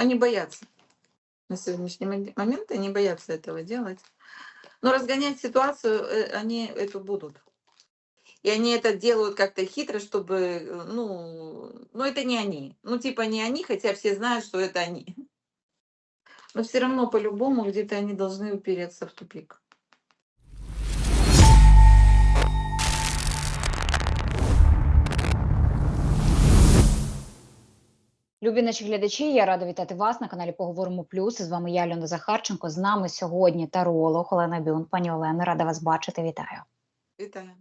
Они боятся. На сегодняшний момен- момент они боятся этого делать. Но разгонять ситуацию э, они эту будут. И они это делают как-то хитро, чтобы, э, ну, ну это не они. Ну типа не они, хотя все знают, что это они. Но все равно по-любому где-то они должны упереться в тупик. Любі наші глядачі, я рада вітати вас на каналі Поговоримо Плюс. І з вами я, Альона Захарченко. З нами сьогодні таролог Олена Бюн. Пані Олена, рада вас бачити. Вітаю. Вітаю.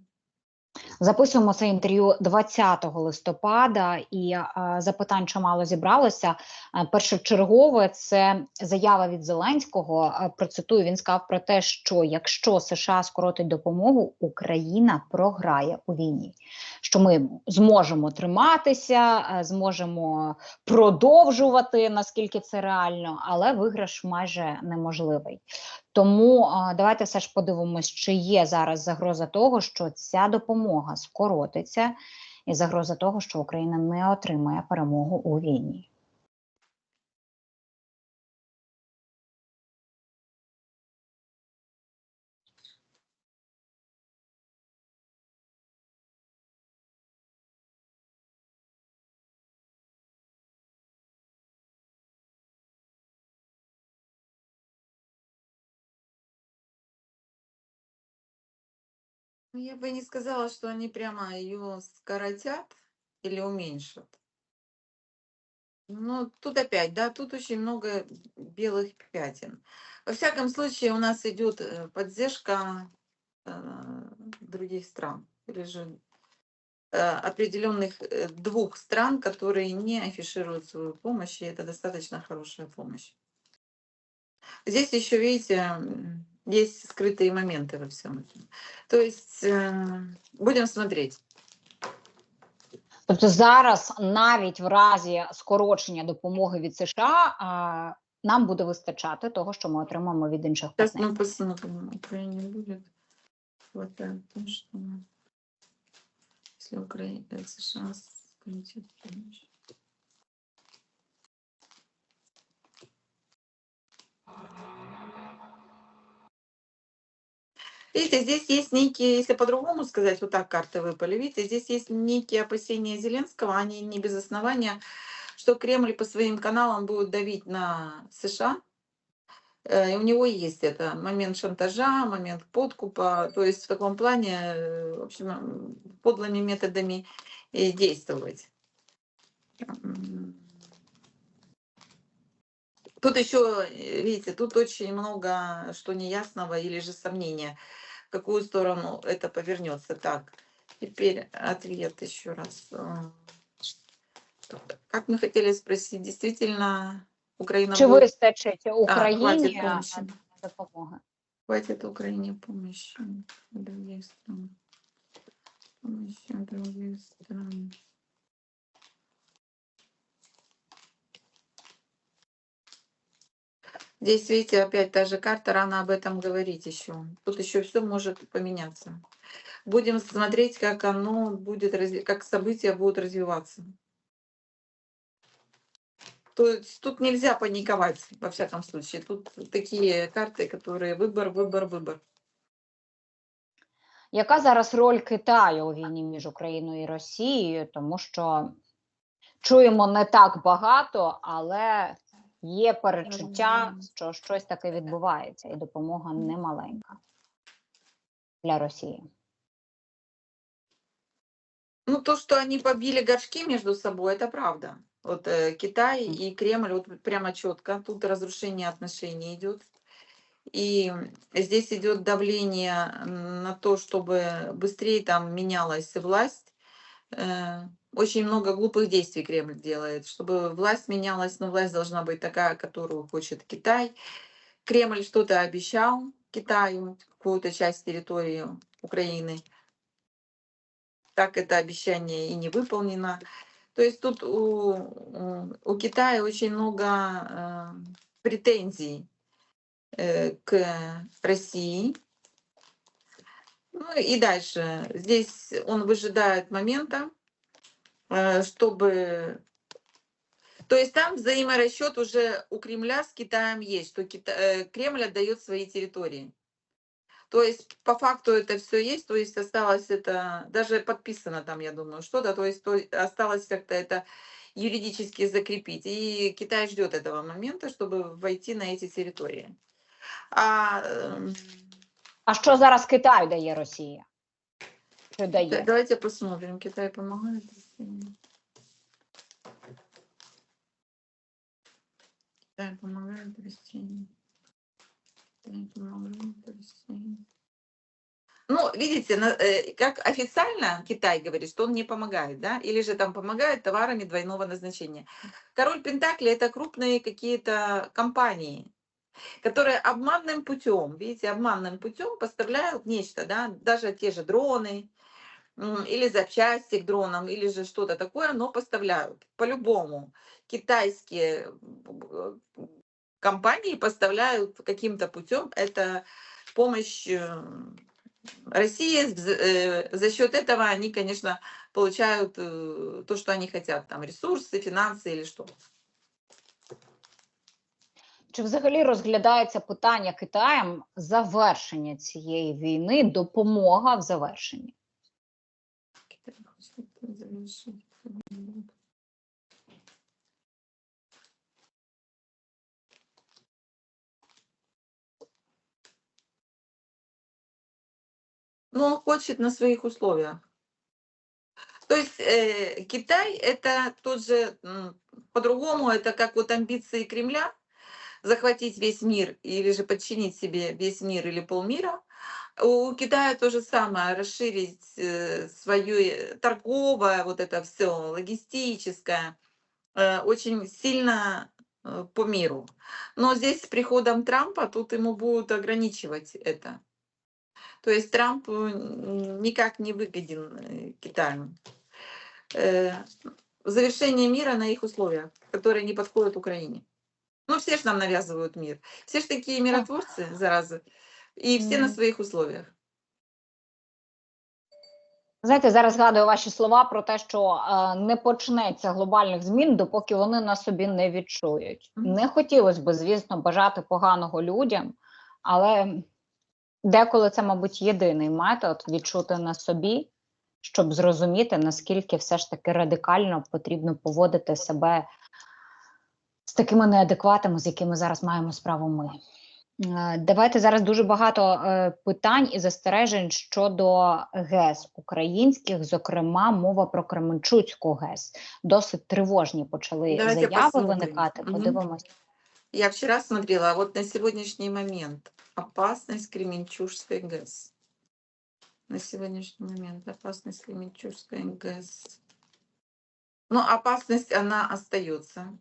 Записуємо це інтерв'ю 20 листопада, і е, запитань чимало зібралося. Е, першочергове це заява від Зеленського. Е, процитую, він сказав про те, що якщо США скоротить допомогу, Україна програє у війні. Що ми зможемо триматися, е, зможемо продовжувати наскільки це реально, але виграш майже неможливий. Тому давайте все ж подивимось, чи є зараз загроза того, що ця допомога скоротиться, і загроза того, що Україна не отримає перемогу у війні. Я бы не сказала, что они прямо ее скоротят или уменьшат. Ну, тут опять, да, тут очень много белых пятен. Во всяком случае, у нас идет э, поддержка э, других стран, или же э, определенных двух стран, которые не афишируют свою помощь, и это достаточно хорошая помощь. Здесь еще, видите, есть скрытые моменты во всем этом. То есть э, будем смотреть. Тобто зараз, навіть в разі скорочення допомоги від США, а, нам буде вистачати того, що ми отримаємо від інших Сейчас партнерів. мы посмотрим, Украине будет хватает, потому что если Украина, США скоротит помощь. Видите, здесь есть некие, если по-другому сказать, вот так карты выпали, видите, здесь есть некие опасения Зеленского, они не без основания, что Кремль по своим каналам будет давить на США, Э, И у него есть это момент шантажа, момент подкупа, то есть в таком плане, э, в общем, м, подлыми методами и действовать. Тут еще, э, видите, тут очень много что неясного или же сомнения, в какую сторону это повернется. Так, теперь ответ еще раз. Э, Как мы хотели спросить, действительно Украина Чи будет... вистачить Україні хватит а, помощи. допомоги? Хватит Украине помощи других стран. Помощи других стран. Здесь, видите, опять та же карта, рано об этом говорить еще. Тут еще все может поменяться. Будем смотреть, как оно будет, разви- как события будут развиваться. То есть тут нельзя паниковать, во всяком случае. Тут такие карты, которые выбор, выбор, выбор. Яка зараз роль Китаю у війні між Україною і Росією? Тому що чуємо не так багато, але є перечуття, Мгм. що щось таке відбувається, і допомога не маленька для Росії. Ну, то, что они побили горшки между собой, это правда. Вот э, Китай и Кремль, вот прямо четко, тут разрушение отношений идет. И здесь идет давление м, на то, чтобы быстрее там менялась власть. Э, очень много глупых действий Кремль делает, чтобы власть менялась, но власть должна быть такая, которую хочет Китай. Кремль что-то обещал Китаю, какую-то часть территории Украины так это обещание и не выполнено. То есть тут у, у- Китая очень много э, претензий э, к России. Ну и дальше. Здесь он выжидает момента, чтобы То есть там взаиморасчет уже у Кремля с Китаем есть, что Кита- э, Кремль отдает свои территории. То есть по факту это все есть, то есть осталось это, даже подписано там, я думаю, что-то, то есть то, осталось как-то это юридически закрепить. И Китай ждет этого момента, чтобы войти на эти территории. А, эм, А що зараз Китаю дає Росія? Що да- дає? давайте посмотрим, Китай помогает России. Китай помогает России. Китай помогает России. Ну, видите, э, как официально Китай говорит, что он не помогает, да, или же там помогает товарами двойного назначения. Король Пентакли это крупные какие-то компании, которые обманным путем, видите, обманным путем поставляют нечто, да, даже те же дроны, или запчасти к дронам, или же что-то такое, но поставляют. По-любому китайские э, компании поставляют каким-то путем это помощь э, России. З- э, За счет этого они, конечно, получают э, то, что они хотят, там ресурсы, финансы или что. Чи взагалі розглядається питання Китаєм завершення цієї війни, допомога в завершенні? Ну, он хочет на своих условиях. То есть э, Китай это тот же, по-другому, это как вот амбиции Кремля захватить весь мир или же подчинить себе весь мир или полмира. У Китая то же самое, расширить э, свое торговое, вот это все логистическое, э, очень сильно э, по миру. Но здесь с приходом Трампа тут ему будут ограничивать это. То есть Трамп э, никак не выгоден э, Китаю. Э, Завершение мира на их условиях, которые не подходят Украине. Ну, все же нам навязывают мир. Все же такие миротворцы, заразы. И все на Мгм. своих условиях. Знаєте, зараз згадую ваші слова про те, що е, не почнеться глобальних змін, допоки вони на собі не відчують. Не хотілося б, звісно, бажати поганого людям, але деколи це, мабуть, єдиний метод відчути на собі, щоб зрозуміти, наскільки все ж таки радикально потрібно поводити себе з такими неадекватами, з якими зараз маємо справу ми. Е, Давайте зараз дуже багато е, питань і застережень щодо ГЕС українських, зокрема, мова про Кременчуцьку ГЕС. Досить тривожні почали Давайте заяви посмотрим. виникати. Мгм. Подивимось. Я вчера смотрела, вот на сегодняшний момент опасность Кременчужской ГЭС. На сегодняшний момент опасность Кременчужской ГЭС. Но опасность, она остается.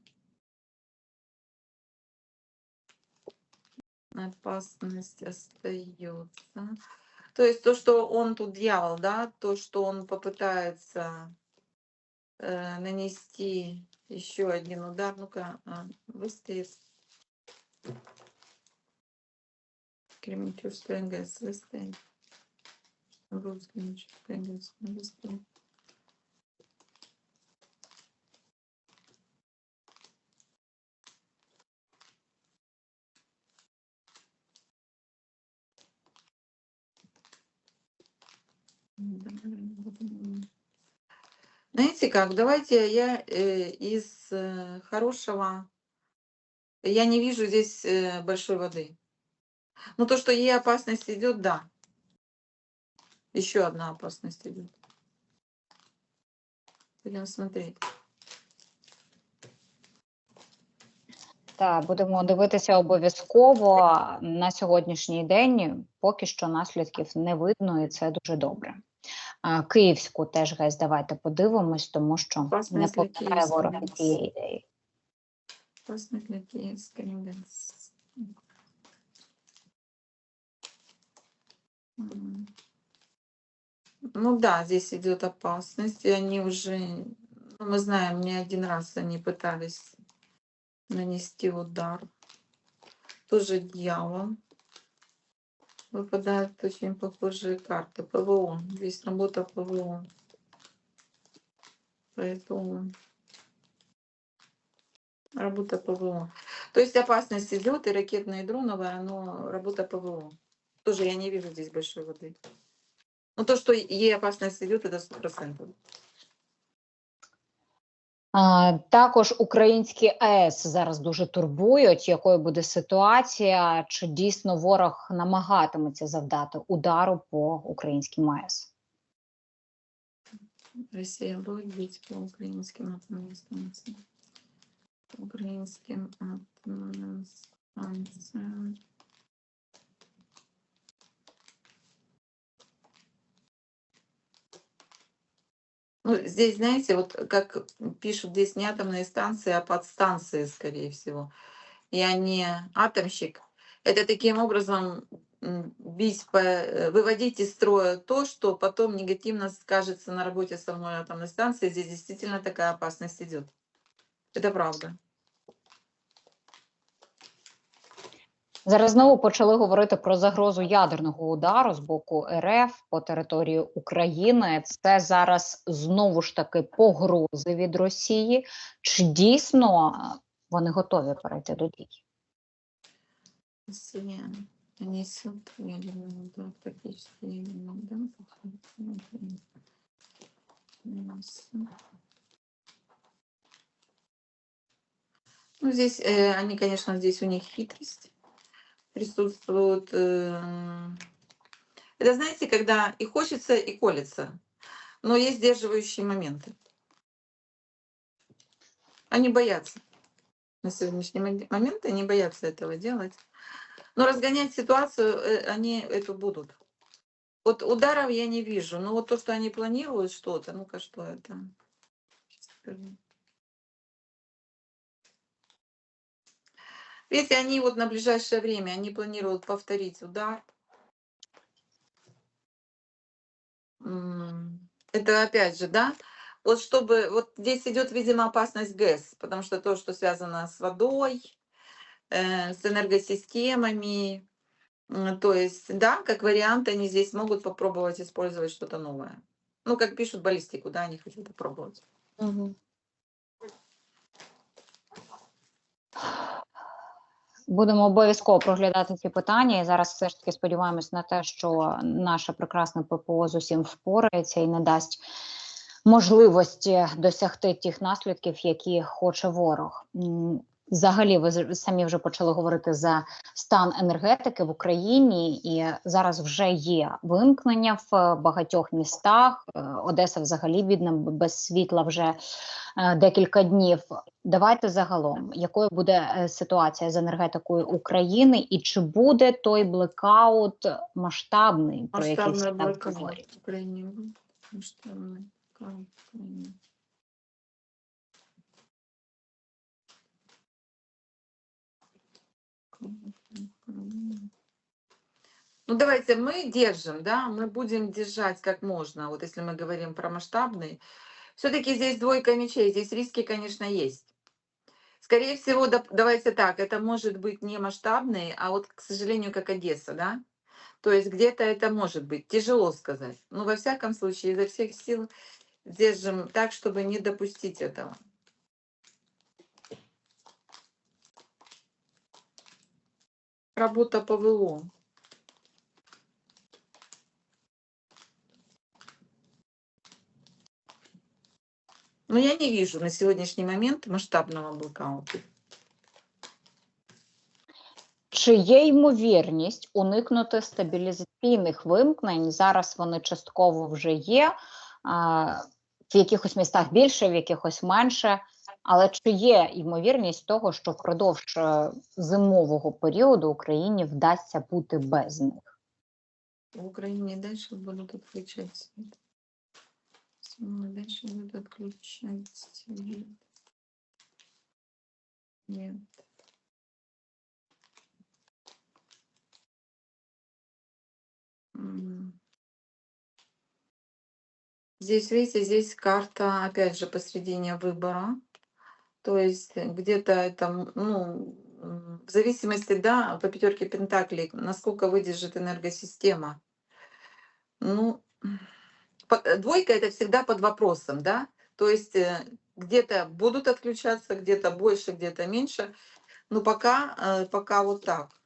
Опасность остается. То есть то, что он тут дьявол, да, то, что он попытается э, нанести еще один удар. Ну-ка, а, быстрее. Кременчужская ГЭС, быстрее. Рус, Кременчужская ГЭС, Знаете как, давайте я э, из э, хорошего, я не вижу здесь э, большой воды. Но то, что ей опасность идет, да. Еще одна опасность идет. Будем смотреть. Та будемо дивитися обов'язково на сьогоднішній день. Поки що наслідків не видно, і це дуже добре. А, Київську теж ГЕС давайте подивимось, тому що Власне, не для повторяє Київської ворог і ГЕС. цієї ідеї. Опасность для Киевской ГЭС. М. Ну да, здесь идет опасность, и они уже, ну, мы знаем, не один раз они пытались нанести удар. Тоже дьявол. Выпадают очень похожие карты. ПВО. Здесь работа ПВО. Поэтому Работа ПВО. То есть опасность идет, и ракетное, и дроновое, но работа ПВО. Тоже я не вижу здесь большой воды. Ну, то, что ей опасность идет, это 100%. Також українські АЕС зараз дуже турбують, якою буде ситуація, чи дійсно ворог намагатиметься завдати удару по українським АЕС. Будет бить по украинским атомным станциям. По Украинским атомным Ну, здесь, знаете, вот как пишут, здесь не атомные станции, а подстанции, скорее всего. Я не атомщик. Это таким образом бить, по, э, выводить из строя то, что потом негативно скажется на работе самой атомной станции. Здесь действительно такая опасность идет. Это правда. Зараз знову почали говорити про загрозу ядерного удару з боку РФ по території України. Це зараз знову ж таки погрози від Росії. Чи дійсно е, вони готові перейти до дій? Россия несет ядерный удар, практически ядерный удар. Несет. Ну, здесь э, они, конечно, здесь у них хитрость Присутствует. э, Это, знаете, когда и хочется, и колется, но есть сдерживающие моменты. Они боятся. На сегодняшний момен- момент они боятся этого делать. Но разгонять ситуацию э, они эту будут. Вот ударов я не вижу. Но вот то, что они планируют что-то, ну-ка, что это? Видите, они вот на ближайшее время, они планируют повторить удар. Это опять же, да, вот чтобы, вот здесь идет, видимо, опасность ГЭС, потому что то, что связано с водой, э, с энергосистемами, то есть, да, как вариант, они здесь могут попробовать использовать что-то новое. Ну, как пишут баллистику, да, они хотят попробовать. Будемо обов'язково проглядати ці питання. І зараз все ж таки сподіваємось на те, що наше прекрасне ППО з усім впорається і не дасть можливості досягти тих наслідків, які хоче ворог. Взагалі, ви самі вже почали говорити за стан енергетики в Україні, і зараз вже є вимкнення в багатьох містах. Е, Одеса взагалі бідна без світла вже е, декілька днів. Давайте загалом, якою буде е, ситуація з енергетикою України, і чи буде той блекаут масштабний, про який говорять? в Украине. будет. Масштабный блокаут в Украине. Ну, давайте мы держим, да, мы будем держать как можно. Вот если мы говорим про масштабный, все-таки здесь двойка мечей, здесь риски, конечно, есть. Скорее всего, да- давайте так, это может быть не масштабный, а вот, к сожалению, как Одесса, да? То есть где-то это может быть, тяжело сказать. Но во всяком случае, изо всех сил держим так, чтобы не допустить этого. Работа ПВО. Но я не вижу на сегодняшний момент масштабного блокаута. Чи є ймовірність уникнути стабілізаційних вимкнень? Зараз вони частково вже є. В якихось містах більше, в якихось менше. Але чи є ймовірність того, що впродовж е, зимового періоду Україні вдасться бути без них? В Украине дальше будут отключать свет. Всё, Дальше будут отключать свет. Нет. М. Здесь, видите, здесь карта, опять же, посредине выбора. То есть где-то это, ну, в зависимости, да, по пятерке пентаклей, насколько выдержит энергосистема. Ну, э, двойка это всегда под вопросом, да? То есть э, где-то будут отключаться, где-то больше, где-то меньше. Но пока, э, пока вот так.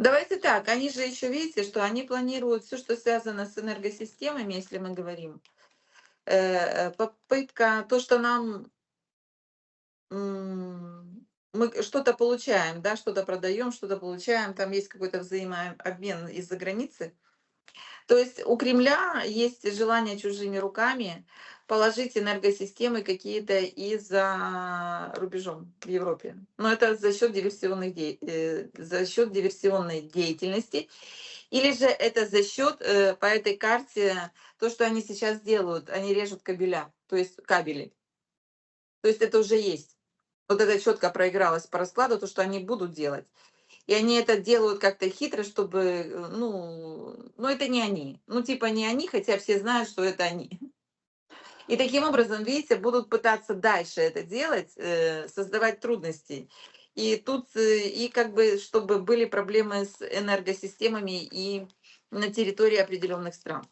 Давайте так, они же еще, видите, что они планируют все, что связано с энергосистемами, если мы говорим. Э, э, Попытка, то, что нам мы что-то получаем, да, что-то продаем, что-то получаем, там есть какой-то взаимообмен из-за границы. То есть у Кремля есть желание чужими руками положить энергосистемы какие-то и за рубежом в Европе. Но это за счет диверсионных де... э, за счет диверсионной деятельности. Или же это за счет э, по этой карте то, что они сейчас делают, они режут кабеля, то есть кабели. То есть это уже есть. Вот это четко проигралось по раскладу, то, что они будут делать. И они это делают как-то хитро, чтобы, э, ну, ну это не они. Ну типа не они, хотя все знают, что это они. И таким образом, видите, будут пытаться дальше это делать, э, создавать трудности. И тут, э, и как бы, чтобы были проблемы с энергосистемами и на территории определенных стран.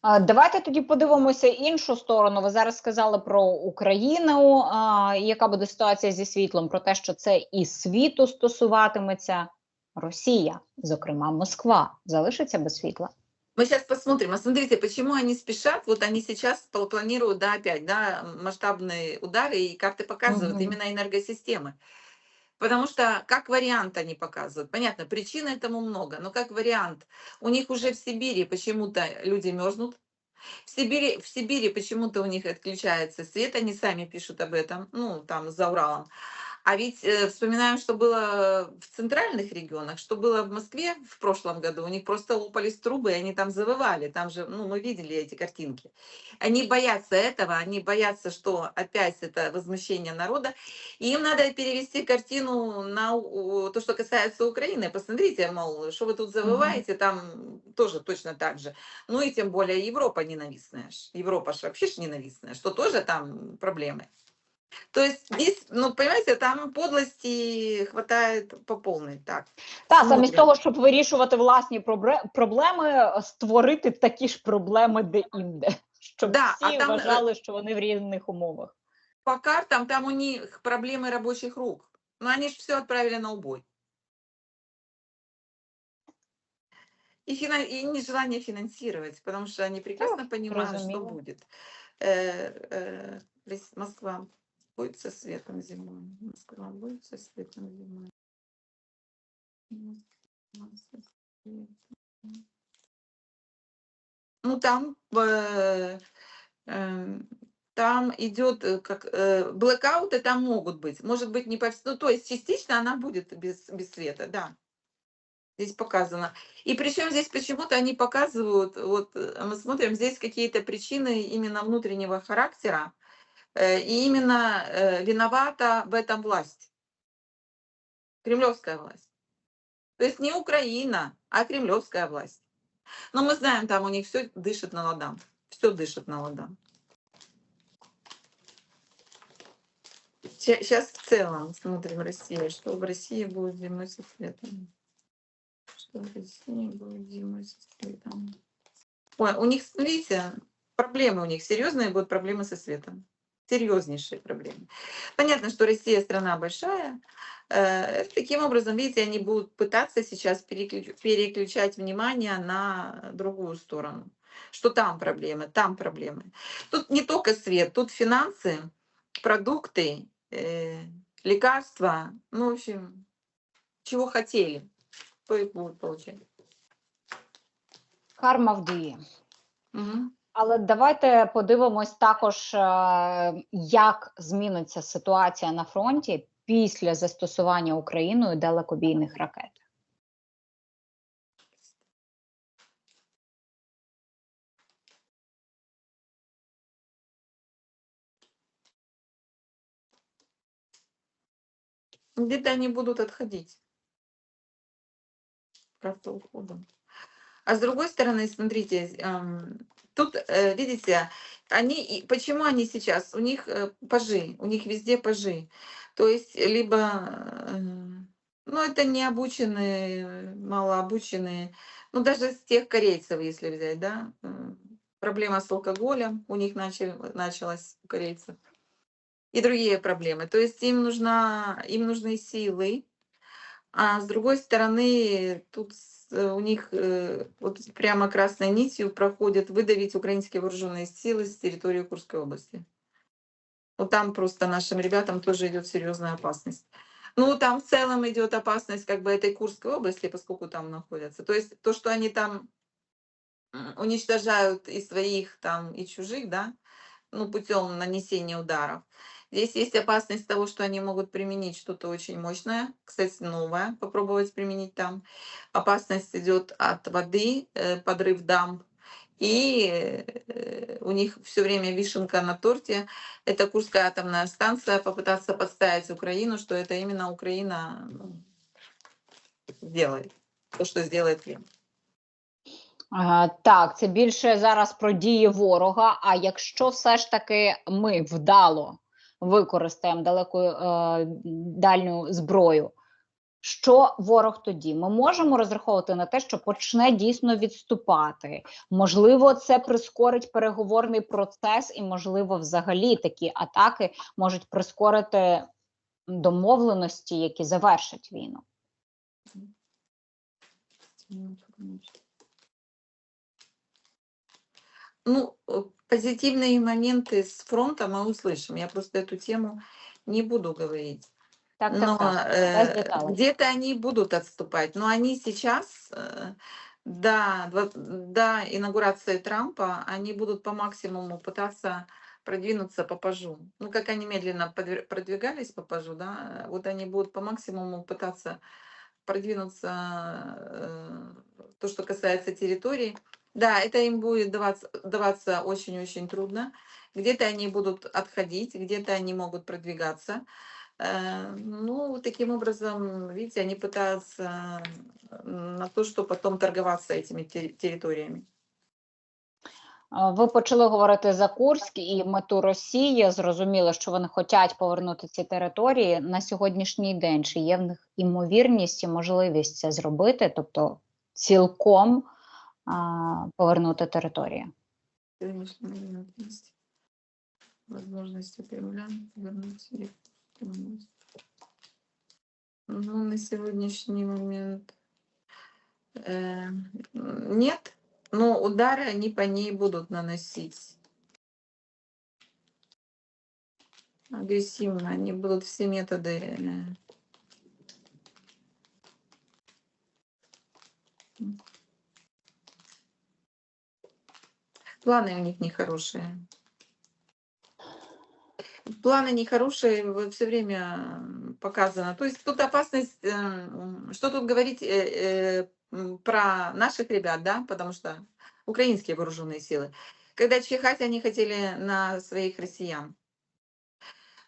А, Давайте тоді подивимося іншу сторону. Ви зараз сказали про Україну, а, яка буде ситуація зі світлом, про те, що це і світу стосуватиметься. Росія, зокрема Москва, залишиться без світла. Мы сейчас посмотрим. А смотрите, почему они спешат? Вот они сейчас пл- планируют, да, опять, да, масштабные удары, и карты показывают Мгм. именно энергосистемы. Потому что как вариант они показывают. Понятно, причин этому много, но как вариант. У них уже в Сибири почему-то люди мерзнут. В Сибири, в Сибири почему-то у них отключается свет, они сами пишут об этом, ну, там, за Уралом. А ведь э, вспоминаем, что было в центральных регионах, что было в Москве в прошлом году. У них просто лопались трубы, и они там завывали. Там же, ну, мы видели эти картинки. Они боятся этого, они боятся, что опять это возмущение народа. И им надо перевести картину на то, что касается Украины. Посмотрите, мол, что вы тут завываете, там тоже точно так же. Ну и тем более Европа ненавистная. ж. Европа ж вообще ж ненавистная, что тоже там проблемы. То есть здесь, ну, понимаете, там подлости хватает по полной. Так. Та замість Смотрим. того, щоб вирішувати власні пробре- проблеми, створити такі ж проблеми де-інде, щоб Да, а всі там, е, вважали, що вони в рівних умовах. По картам там у них проблемы рабочих рук. Но они же все отправили на убой. И, фина- и нежелание финансировать, потому что они прекрасно понимают, что разумело. будет. Э, э, Рос- Москва Будет со светом зимой. Москва будет со светом зимой. Ну, там э, эм, там идет э, как э, блэкауты там могут быть. Может быть, не по Ну, то есть частично она будет без, без света, да. Здесь показано. И причем здесь почему-то они показывают, вот э, мы смотрим, здесь какие-то причины именно внутреннего характера, э, и именно э, виновата в этом власть. Кремлевская власть. То есть не Украина, а кремлевская власть. Но мы знаем, там у них все дышит на ладан. Все дышит на ладан. Сейчас в целом смотрим Россию. Что в России будет зимой со светом? Что в России будет зимой со светом? Ой, у них, видите, проблемы у них, серьезные будут проблемы со светом. Серьезнейшие проблемы. Понятно, что Россия страна большая. Э, Таким образом, видите, они будут пытаться сейчас переключ- переключать внимание на другую сторону. Что там проблемы, там проблемы. Тут не только свет, тут финансы, продукты, э, лекарства, ну, в общем, чего хотели, то и будут получать. Карма в. Мгм. Але давайте подивимось також, е, як зміниться ситуація на фронті після застосування Україною далекобійних ракет. Где-то они будут отходить. Карта ухода. А с другой стороны, смотрите, эм, тут, э, видите, они, почему они сейчас? У них э, пажи, у них везде пажи. То есть, либо, э, Ну, это не обученные, малообученные. Ну, даже с тех корейцев, если взять, да, проблема с алкоголем у них начали, началась у корейцев. И другие проблемы. То есть им, нужна, им нужны силы, а с другой стороны, тут у них э, вот прямо красной нитью проходит выдавить украинские вооруженные силы с территории Курской области. Вот там просто нашим ребятам тоже идет серьезная опасность. Ну, там в целом идет опасность как бы этой Курской области, поскольку там находятся. То есть то, что они там уничтожают и своих там, и чужих, да, ну, путем нанесения ударов. Здесь есть опасность того, что они могут применить что-то очень мощное, кстати, новое, попробовать применить там. Опасность идет от воды, э, подрыв дамб. И э, у них все время вишенка на торте. Это Курская атомная станция. Попытаться подставить Украину, что это именно Украина ну, сделает. То, что сделает Кремль. Е, Так, це більше зараз про дії ворога. А якщо все ж таки ми вдало використаємо далеку е, дальню зброю, що ворог тоді? Ми можемо розраховувати на те, що почне дійсно відступати. Можливо, це прискорить переговорний процес, і можливо, взагалі такі атаки можуть прискорити домовленості, які завершать війну. Ну, э, позитивные моменты с фронта мы услышим. Я просто эту тему не буду говорить. Так, так, Но так. э, где-то они будут отступать. Но они сейчас, э, до, до инаугурации Трампа, они будут по максимуму пытаться продвинуться по пажу. Ну, как они медленно продвигались по пажу, да, вот они будут по максимуму пытаться продвинуться, э, то, что касается территории. Да, это им будет даваться, даваться очень-очень трудно. Где-то они будут отходить, где-то они могут продвигаться. Э, Ну, таким образом, видите, они пытаются на то, что потом торговаться этими терри- территориями. Е, Ви почали говорити за Курськ і мету Росії. Зрозуміло, що вони хочуть повернути ці території на сьогоднішній день. Чи є в них імовірність і можливість це зробити, тобто цілком а, повернути території? Сегодняшний момент есть возможность у Кремля вернуть их. полностью. Ну, на сегодняшний момент э, нет, но удары они по ней будут наносить. Агрессивно, они будут все методы Планы у них нехорошие. Планы нехорошие, все время показано. То есть тут опасность, э, м, что тут говорить э, э, про наших ребят, да, потому что украинские вооруженные силы. Когда чихать они хотели на своих россиян.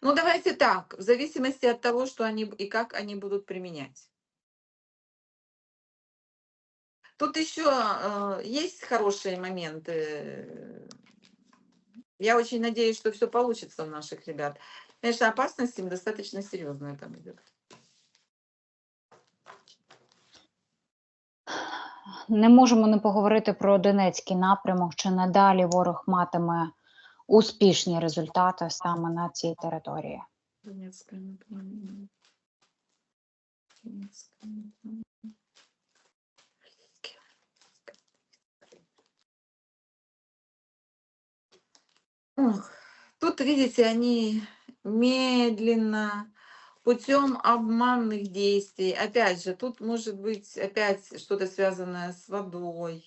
Ну, давайте так, в зависимости от того, что они и как они будут применять. Тут еще э, есть хорошие моменты. Я очень надеюсь, что все получится у наших ребят. Конечно, опасность им достаточно серьезная там идет. Не можемо не поговорити про Донецький напрямок, чи надалі ворог матиме успішні результати саме на цій території. Донецкое направление. Тут, видите, они медленно, путем обманных действий. Опять же, тут может быть опять что-то связанное с водой.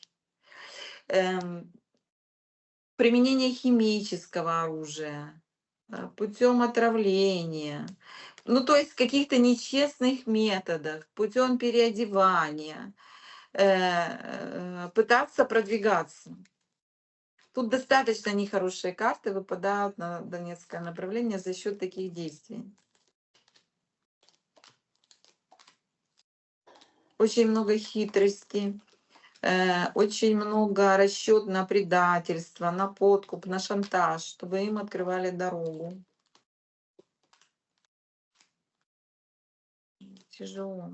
Эм, применение химического оружия, э, путем отравления. Ну, то есть каких-то нечестных методах, путем переодевания, э, э, пытаться продвигаться. Тут достаточно нехорошие карты выпадают на Донецкое направление за счет таких действий. Очень много хитрости, э, очень много расчет на предательство, на подкуп, на шантаж, чтобы им открывали дорогу. тяжело.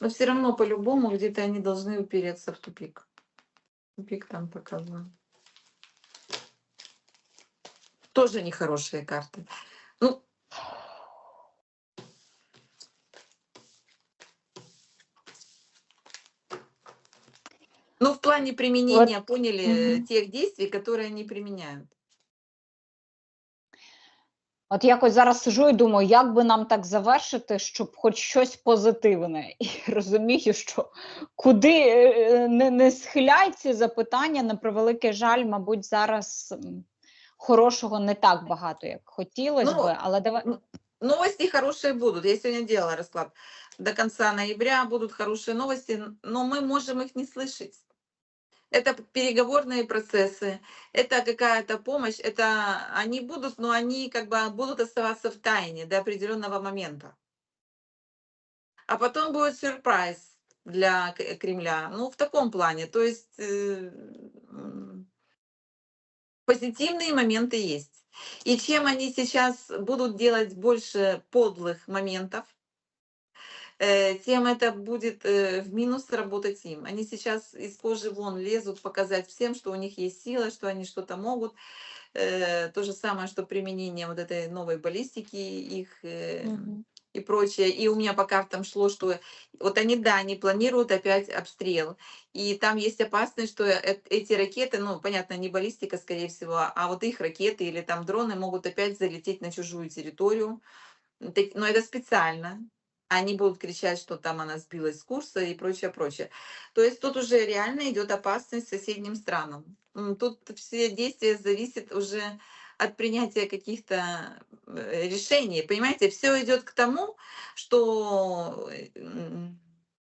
Но все равно по-любому где-то они должны упереться в тупик. Тупик там показан. Тоже нехорошие карты. Ну, ну, в плане применения, поняли, э, мгм. тех действий, которые они применяют. От якось зараз сижу і думаю, як би нам так завершити, щоб хоч щось позитивне. І розумію, що куди е, не, не схиляй ці запитання, на превеликий жаль, мабуть, зараз хорошого не так багато, як хотілося Ну, би, але давай. Новости хорошие будут. Я сегодня делала расклад. До конца ноября будут хорошие новости, н- но мы можем их не слышать. Это переговорные процессы, это какая-то помощь, это они будут, но они как бы будут оставаться в тайне до определенного момента. А потом будет сюрприз для Кремля. Ну, в таком плане. То есть э, позитивные моменты есть. И чем они сейчас будут делать больше подлых моментов, тем это будет э, в минус работать им. Они сейчас из кожи вон лезут показать всем, что у них есть сила, что они что-то могут. Э, То же самое, что применение вот этой новой баллистики их э, и прочее. И у меня по картам шло, что вот они, да, они планируют опять обстрел. И там есть опасность, что э- эти ракеты, ну, понятно, не баллистика, скорее всего, а вот их ракеты или там дроны могут опять залететь на чужую территорию. Но это специально. Они будут кричать, что там она сбилась с курса и прочее, прочее. То есть тут уже реально идет опасность соседним странам. Тут все действия зависят уже от принятия каких-то э, решений. Понимаете, все идет к тому, что э,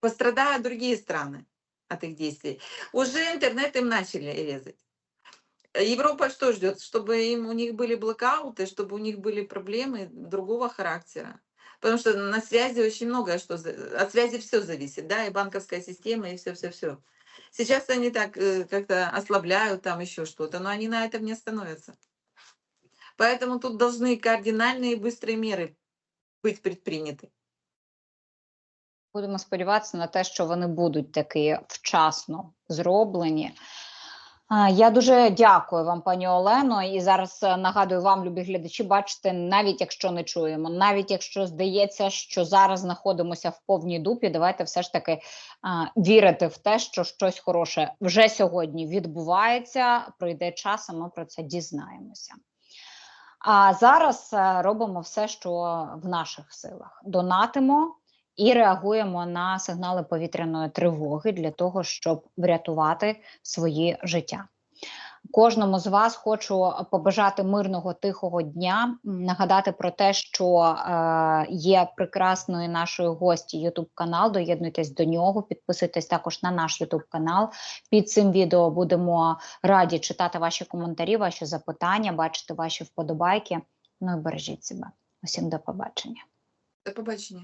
пострадают другие страны от их действий. Уже интернет им начали резать. Европа что ждет? Чтобы им у них были блокауты, чтобы у них были проблемы другого характера. Потому что на связи очень многое, что от связи все зависит, да, и банковская система, и все, все, все. Сейчас они так э, как-то ослабляют там еще что-то, но они на этом не остановятся. Поэтому тут должны кардинальные и быстрые меры быть предприняты. Будемо сподіватися на те, що вони будуть таки вчасно зроблені. Я дуже дякую вам, пані Олено. І зараз е, нагадую вам, любі глядачі, бачите, навіть якщо не чуємо, навіть якщо здається, що зараз знаходимося в повній дупі, давайте все ж таки а, вірити в те, що щось хороше вже сьогодні відбувається. Пройде час, а ми про це дізнаємося. А зараз е, робимо все, що в наших силах. Донатимо і реагуємо на сигнали повітряної тривоги для того, щоб врятувати свої життя. Кожному з вас хочу побажати мирного тихого дня, нагадати про те, що е, є прекрасною нашою гості YouTube канал. Доєднуйтесь до нього, підписуйтесь також на наш YouTube канал. Під цим відео будемо раді читати ваші коментарі, ваші запитання, бачити ваші вподобайки. Ну і бережіть себе. Усім до побачення. До побачення.